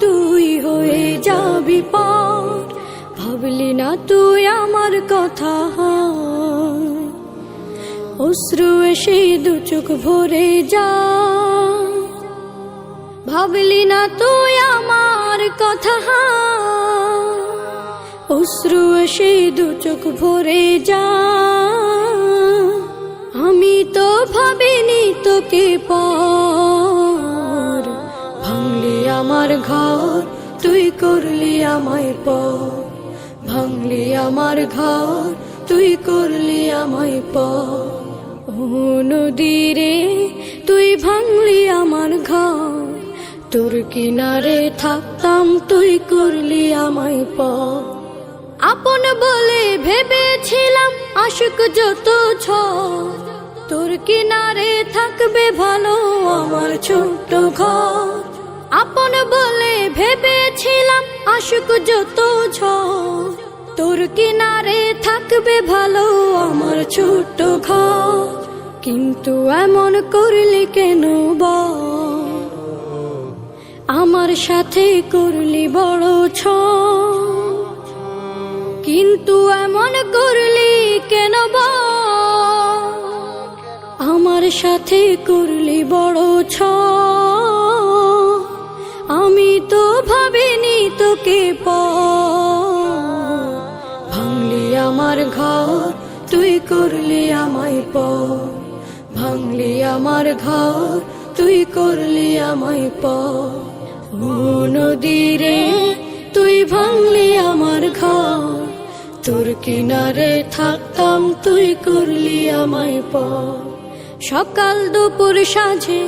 তুই হয়ে যাবি পর ভাবলি না তুই আমার কথা অশ্রু এসে দু চোখ ভরে যা ভাবলি না তুই আমার কথা অশ্রু এসে দু চোখ ভরে যা আমি তো ভাবিনি তোকে ভাঙলি আমার ঘর, তুই করলি আমায় পর। ভাঙলি আমার ঘর, তুই করলি আমায় পর। ও নদীরে তুই ভাঙলি আমার ঘর। তোর কিনারে থাকতাম, তুই করলি আমায় পর। আপন বলে ভেবেছিলাম, আশুক যত ছ তোর কিনারে থাকবে ভালো আমার ছোট্ট ঘর। আপন বলে ভেবেছিলাম, আশুক যত তোর কিনারে থাকবে ভালো আমার ছোট্ট ঘর। কিন্তু এমন করলি কেন আমার সাথে করলি বড় ছ কিন্তু এমন করলি কেন? আমার সাথে করলি বড় ছ আমি তো ভাবিনি তোকে প ভাঙলি আমার ঘর, তুই করলি আমায় প ভাঙলি আমার ঘর, তুই করলি আমায় প ও নদীরে তুই ভাঙলি আমার ঘর। তোর কিনারে থাকতাম, তুই করলি আমায় প সকাল দুপুর সাঁঝে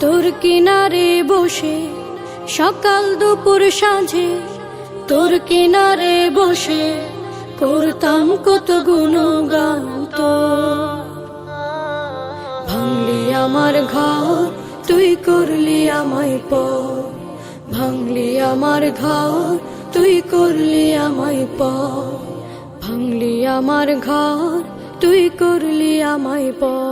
তোর কিনারে বসে সকাল দুপুর সাঁঝে, তোর কিনারে বসে করতাম কত গুণগান তো ভাঙলি আমার ঘর, তুই করলি আমায় প ভাঙলি আমার ঘর, তুই করলি আমায় প ভাঙলি আমার ঘর, তুই করলি আমায় পর।